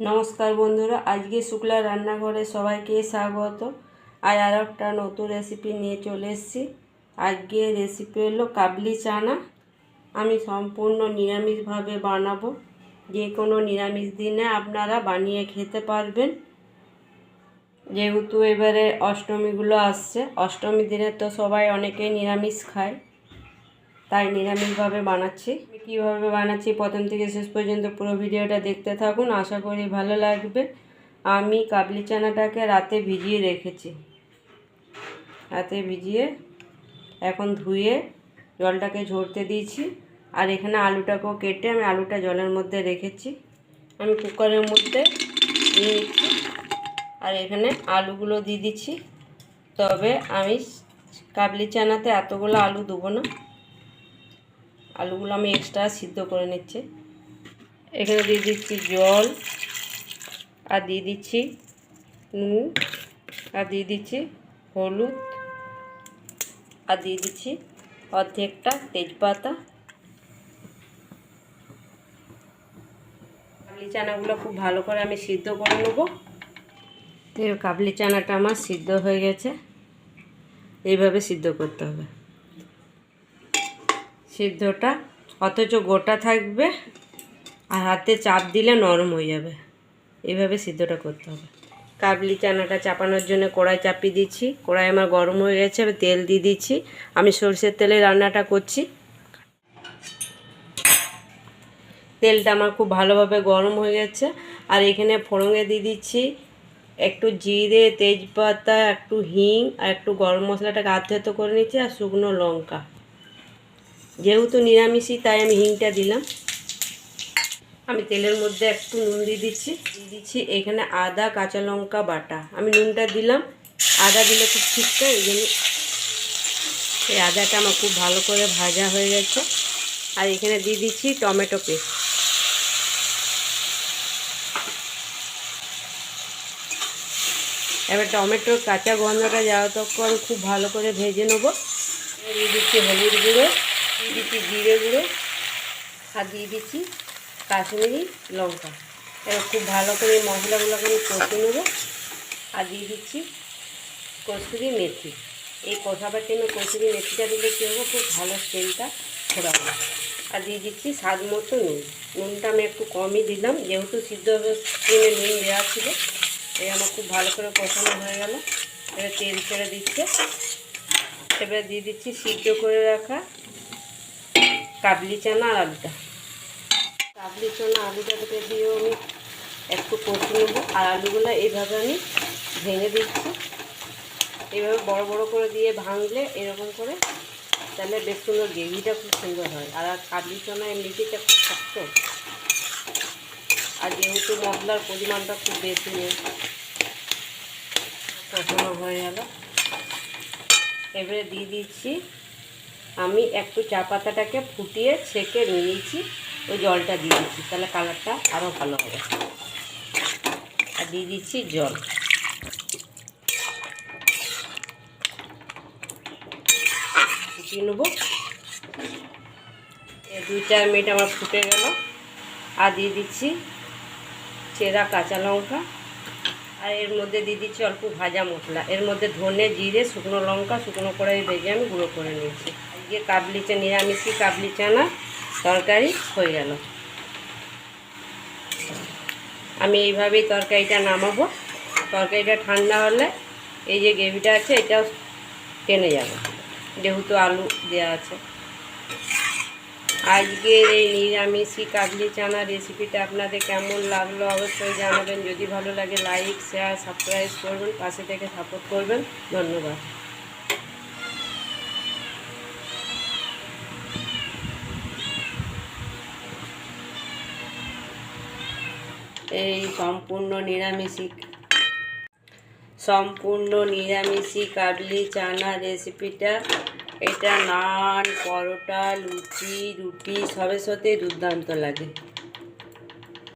নমস্কার বন্ধুরা, আজকে শুক্লা রান্নাঘরে সবাইকে স্বাগত। আর আর একটা নতুন রেসিপি নিয়ে চলে এসেছি। আজকে রেসিপি হলো কাবলি চানা। আমি সম্পূর্ণ নিরামিষভাবে বানাবো। যে কোনো নিরামিষ দিনে আপনারা বানিয়ে খেতে পারবেন। যেহেতু এবারে অষ্টমীগুলো আসছে, অষ্টমী দিনে তো সবাই অনেকেই নিরামিষ খায়। তাই নিরামিষভাবে বানাচ্ছি। কীভাবে বানাচ্ছি প্রথম থেকে শেষ পর্যন্ত পুরো ভিডিওটা দেখতে থাকুন, আশা করি ভালো লাগবে। আমি কাবলি চানাটাকে রাতে ভিজিয়ে রেখেছি। রাতে ভিজিয়ে এখন ধুয়ে জলটাকে ঝরতে দিয়েছি। আর এখানে আলুটাকেও কেটে আমি আলুটা জলের মধ্যে রেখেছি। আমি কুকারের মধ্যে দিয়ে নিচ্ছি। আর এখানে আলুগুলো দিয়ে দিচ্ছি। তবে আমি কাবলি চানাতে এতগুলো আলু দেবো না। আলুগুলো আমি এক্সট্রা সিদ্ধ করে নিচ্ছি। এখানে দিয়ে দিচ্ছি জল, আর দিয়ে দিচ্ছি নুন, আর দিয়ে দিচ্ছি হলুদ, আর দিয়ে দিচ্ছি অর্ধেকটা তেজপাতা। কাবলি চানাগুলো খুব ভালো করে আমি সিদ্ধ করে নেব। কাবলি চানাটা আমার সিদ্ধ হয়ে গেছে। এইভাবে সিদ্ধ করতে হবে। সিদ্ধটা, অথচ গোটা থাকবে আর হাতে চাপ দিলে নরম হয়ে যাবে। এইভাবে সিদ্ধটা করতে হবে। কাবলি চানাটা চাপানোর জন্য কড়াই চাপিয়ে দিচ্ছি। কড়াই আমার গরম হয়ে গেছে, এবার তেল দিয়ে দিচ্ছি। আমি সরষের তেলে রান্নাটা করছি। তেলটা আমার খুব ভালোভাবে গরম হয়ে গেছে। আর এখানে ফোড়ঙে দিয়ে দিচ্ছি একটু জিরে, তেজপাতা, একটু হিং আর একটু গরম মশলাটাকে আধেতো করে নিচ্ছি আর শুকনো লঙ্কা। যেহেতু নিরামিষই, তাই আমি হিংটা দিলাম। আমি তেলের মধ্যে একটু নুন দিয়ে দিচ্ছি। দিয়ে দিচ্ছি এখানে আদা, কাঁচা লঙ্কা বাটা। আমি নুনটা দিলাম। আদা দিলে খুব ঠিকটা এই জন্য এই আদাটা আমার খুব ভালো করে ভাজা হয়ে গেছে। আর এখানে দিয়ে দিচ্ছি টমেটো পেস্ট। এবার টমেটোর কাঁচা গন্ধটা যাওয়া তখন খুব ভালো করে ভেজে নেব। দিয়ে দিচ্ছি হলুদ গুঁড়ো। দিয়ে দিচ্ছি জিরে গুঁড়ো আর দিয়ে দিচ্ছি, কাশ্মীরি লঙ্কা। এবার খুব ভালো করে মশলাগুলোকে আমি কষে নেব। আর দিয়ে দিচ্ছি কসুরি মেথি। এই কষাবার টাইমে কসুরি মেথিটা দিলে কী হবে? খুব ভালো স্মেলটা ছড়াবে। আর দিয়ে দিচ্ছি স্বাদ মতো নুন। নুনটা আমি একটু কমই দিলাম, যেহেতু সিদ্ধ স্কিমে নুন দেওয়া ছিল এই আমার খুব ভালো করে কষানো হয়ে গেল। এবার তেল ছেড়ে দিচ্ছে। এবার দিয়ে দিচ্ছি সিদ্ধ করে রাখা কাবলি চানা আর আলুটা। কাবলি চানা আলুটাকে দিয়েও আমি একটু কষে নেব। আর আলুগুলো এইভাবে আমি ভেঙে দিচ্ছি। এইভাবে বড় বড় করে দিয়ে ভাঙলে এরকম করে তাহলে বেশ সুন্দর গ্রেভিটা খুব সুন্দর হয়। আর কাবলি চানা এমনিতেটা খুব শক্ত। আর যেহেতু মশলার পরিমাণটা খুব বেশি নেই কষানো হয়ে গেল। এবারে দিয়ে দিচ্ছি আমি একটু চা পাতাটাকে ফুটিয়ে ছেঁকে নিয়েছি, ওই জলটা দিয়ে দিচ্ছি, তাহলে কালারটা আরও ভালো হবে। আর দিয়ে দিচ্ছি জল। ফুটিয়ে নেব। দু চার মিনিট আমার ফুটে গেল। আর দিয়ে দিচ্ছি চেরা কাঁচা লঙ্কা। আর এর মধ্যে দিয়ে দিচ্ছি অল্প ভাজা মশলা। এর মধ্যে ধনে, জিরে, শুকনো লঙ্কা, শুকনো কড়াই ভেজে আমি গুঁড়ো করে নিয়েছি। আজকে কাবলি চা নিরামিষি কাবলি চানা তরকারি হয়ে গেল। আমি এইভাবেই তরকারিটা নামাবো। তরকারিটা ঠান্ডা হলে এই যে গ্রেভিটা আছে, এটাও টেনে যাবে। যেহেতু আলু দেওয়া আছে। আজকের এই নিরামিষি কাবলি চানা রেসিপিটা আপনাদের কেমন লাগল অবশ্যই জানাবেন। যদি ভালো লাগে লাইক শেয়ার সাবস্ক্রাইব করবেন, পাশে থেকে সাপোর্ট করবেন। ধন্যবাদ। এই সম্পূর্ণ নিরামিষি সম্পূর্ণ নিরামিষি কাবলি চানা রেসিপিটা এটা নান পরোটা লুচি রুটি সবের সাথে দুর্দান্ত লাগে।